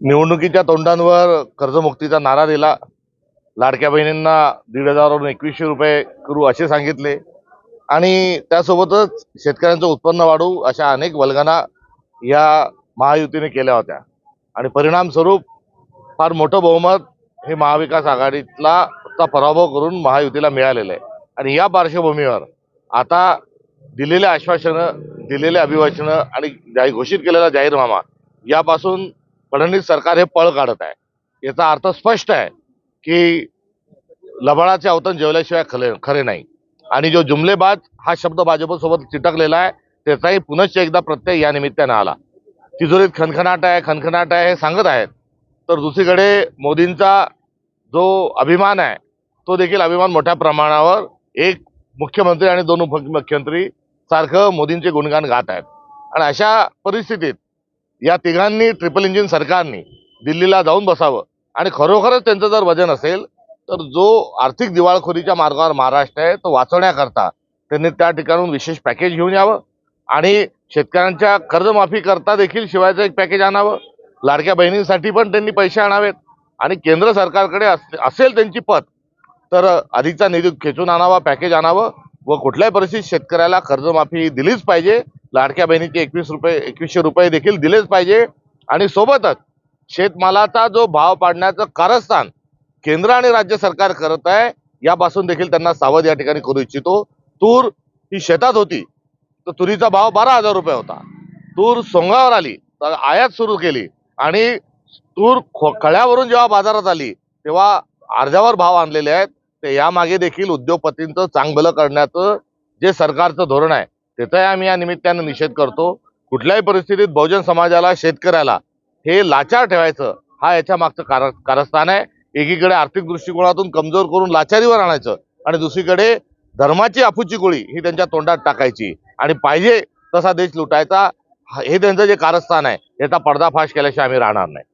निवडणुकीच्या तोंडांवर कर्जमुक्तीचा नारा दिला. लाडक्या बहिणींना दीड हजारवरून एकवीसशे रुपये करू असे सांगितले. आणि त्यासोबतच शेतकऱ्यांचं उत्पन्न वाढवू अशा अनेक वल्गना या महायुतीने केल्या होत्या. आणि परिणामस्वरूप फार मोठं बहुमत हे महाविकास आघाडीतला पराभव करून महायुतीला मिळालेलं आहे. आणि या पार्श्वभूमीवर आता दिलेले आश्वासनं दिलेले अभिवाचनं आणि जाहीर घोषित केलेला जाहीरनामा यापासून फडणवीस सरकार हे पळ काढत आहे. याचा अर्थ स्पष्ट आहे की लबाळाचे अवतन जेवल्याशिवाय खरे खरे नाही. आणि जो जुमलेबाज हा शब्द भाजपसोबत चिटकलेला आहे त्याचाही पुनश्च एकदा प्रत्यय या निमित्तानं आला. तिजोरीत खनखनाट आहे खनखनाट आहे हे सांगत आहेत. तर दुसरीकडे मोदींचा जो अभिमान आहे तो देखील अभिमान मोठ्या प्रमाणावर एक मुख्यमंत्री आणि दोन उपमुख्यमंत्री सारखं मोदींचे गुणगान गात आहेत. आणि अशा परिस्थितीत या तिघांनी ट्रिपल इंजिन सरकारनी दिल्लीला जाऊन बसावं. आणि खरोखरच त्यांचं जर वजन असेल तर जो आर्थिक दिवाळखोरीच्या मार्गावर महाराष्ट्र आहे तो वाचवण्याकरता त्यांनी त्या ठिकाणून विशेष पॅकेज घेऊन यावं. आणि शेतकऱ्यांच्या कर्जमाफी करता देखील शिवायचं एक पॅकेज आणावं. लाडक्या बहिणींसाठी पण त्यांनी पैसे आणावेत. आणि केंद्र सरकारकडे अस- असेल त्यांची पत तर अधिकचा निधी खेचून आणावा पॅकेज आणावं. व कुठल्याही परिस्थितीत शेतकऱ्याला कर्जमाफी दिलीच पाहिजे. लाडक्या बहिणीचे एकवीस रुपये एकवीसशे रुपये देखील दिलेच पाहिजे. आणि सोबतच शेतमालाचा जो भाव पाडण्याचं कारस्थान केंद्र आणि राज्य सरकार करत आहे यापासून देखील त्यांना सावध या ठिकाणी करू इच्छितो. तूर ही शेतात होती तर तुरीचा भाव बारा हजार रुपये होता. तूर सोंगावर आली तर आयात सुरू केली. आणि तूर खळ्यावरून जेव्हा बाजारात आली तेव्हा अर्ध्यावर भाव आणलेले आहेत. ते यामागे देखील उद्योगपतींचं चांगलं करण्याचं जे सरकारचं धोरण आहे त्याचाही आम्ही या निमित्तानं निषेध करतो. कुठल्याही परिस्थितीत बहुजन समाजाला शेतकऱ्याला हे लाचार ठेवायचं हा याच्या मागचं कार कारस्थान आहे. एकीकडे आर्थिक दृष्टिकोनातून कमजोर करून लाचारीवर आणायचं आणि दुसरीकडे धर्माची अफूची गोळी ही त्यांच्या तोंडात टाकायची. आणि पाहिजे तसा देश लुटायचा. हे त्यांचं जे कारस्थान आहे याचा पडदाफाश केल्याशिवाय आम्ही राहणार नाही.